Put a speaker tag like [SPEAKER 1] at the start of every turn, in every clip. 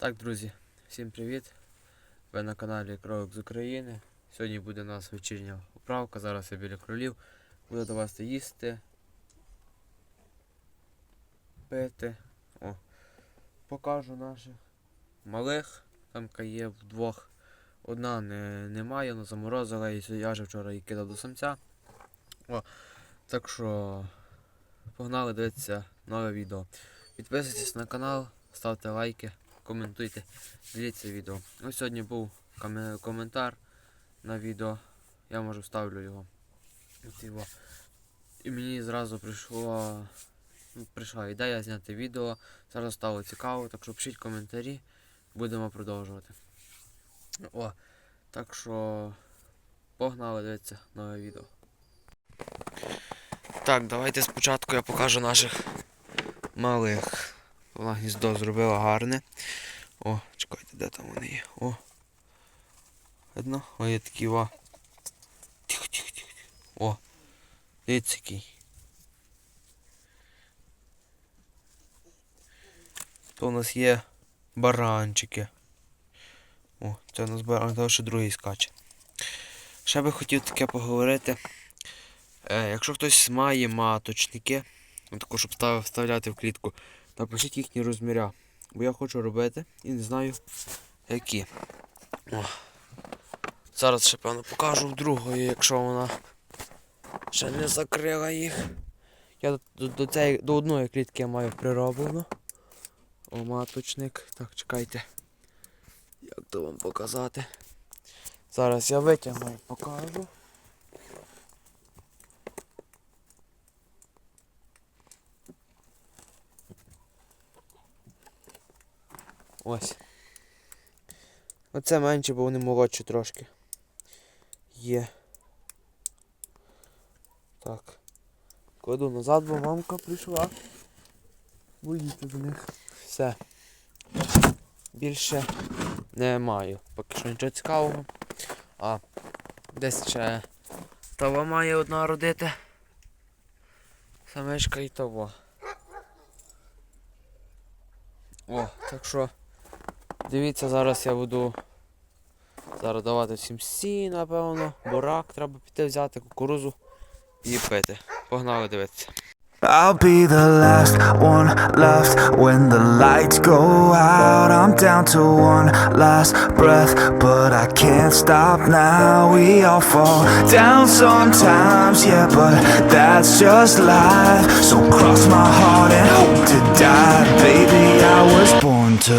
[SPEAKER 1] Так, друзі, всім привіт! Ви на каналі Кролик з України. Сьогодні буде у нас вечірня управка. Зараз я біля кролів. Буду давати їсти. Пити. О. Покажу наших малих. Там є вдвох. Одна не, немає, вона заморозила і я вже вчора її кидав до самця. О. Так що погнали дивитися нове відео. Підписуйтесь на канал, ставте лайки коментуйте, дивіться відео. Ось сьогодні був коментар на відео. Я може вставлю його. От його. І мені зразу прийшло, ну, прийшла ідея зняти відео. Зараз стало цікаво, так що пишіть коментарі, будемо продовжувати. О, так що погнали дивитися нове відео. Так, давайте спочатку я покажу наших малих. Вона гніздо зробила гарне. Чекайте, де там вони є. О. Видно? О, є такі о. Тихо, тихо, тихо. О. Дивіться який. То у нас є баранчики. О, це у нас баран, то ще другий скаче. Ще би хотів таке поговорити. Е, якщо хтось має маточники, ну, таку, щоб вставляти в клітку, Напишіть їхні розміря. Бо я хочу робити і не знаю які. О. Зараз ще певно покажу в другої, якщо вона ще не закрила їх. Я до, до, цієї, до одної клітки я маю прироблено. О, маточник. Так, чекайте. Як то вам показати? Зараз я витягну і покажу. Ось. Оце менше, бо вони молодші трошки. Є. Так. Кладу назад, бо мамка прийшла. Боїти до них. Все. Більше не маю. Поки що нічого цікавого. А десь ще того має одна родити. Самечка і того. О, так що дивіться, зараз я буду зараз давати всім сі, напевно, бурак треба піти взяти, кукурузу і пити. Погнали дивитися.
[SPEAKER 2] I'll be the last one left when the lights go out. I'm down to one last breath, but I can't stop now. We all fall down sometimes, yeah, but that's just life. So cross my heart and hope to die. Baby, I was born to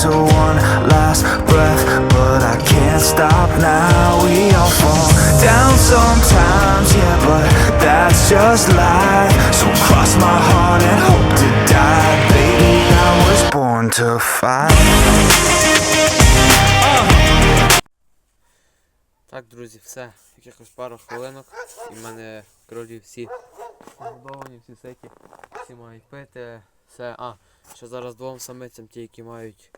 [SPEAKER 2] To one last breath, but I can't stop now. We all fall down sometimes, yeah, but that's just life. So cross my heart and hope to die, baby. I was born to fight.
[SPEAKER 1] Так, друзі, все. Якихось пару хвилинок. І в мене кролі всі нагодовані, всі ситі, всі мають пити. Все. А, ще зараз двом самицям ті, які мають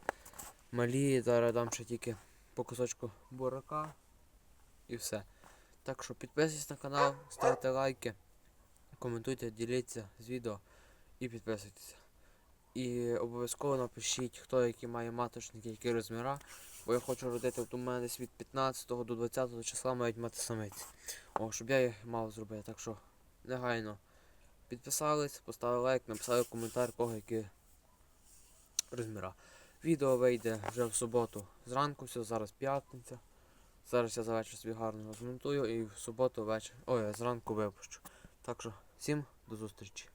[SPEAKER 1] малі, зараз дам ще тільки по кусочку бурака і все. Так що підписуйтесь на канал, ставте лайки, коментуйте, діліться з відео і підписуйтесь. І обов'язково напишіть, хто який має маточники, які розміра. Бо я хочу родити, от у мене десь від 15 до 20 числа мають мати самиці. О, щоб я їх мав зробити. Так що негайно підписались, поставили лайк, написали коментар, кого які розміра. Відео вийде вже в суботу зранку, все, зараз п'ятниця. Зараз я за вечір собі гарно розмонтую і в суботу вечір. Ой, я зранку випущу. Так що всім до зустрічі.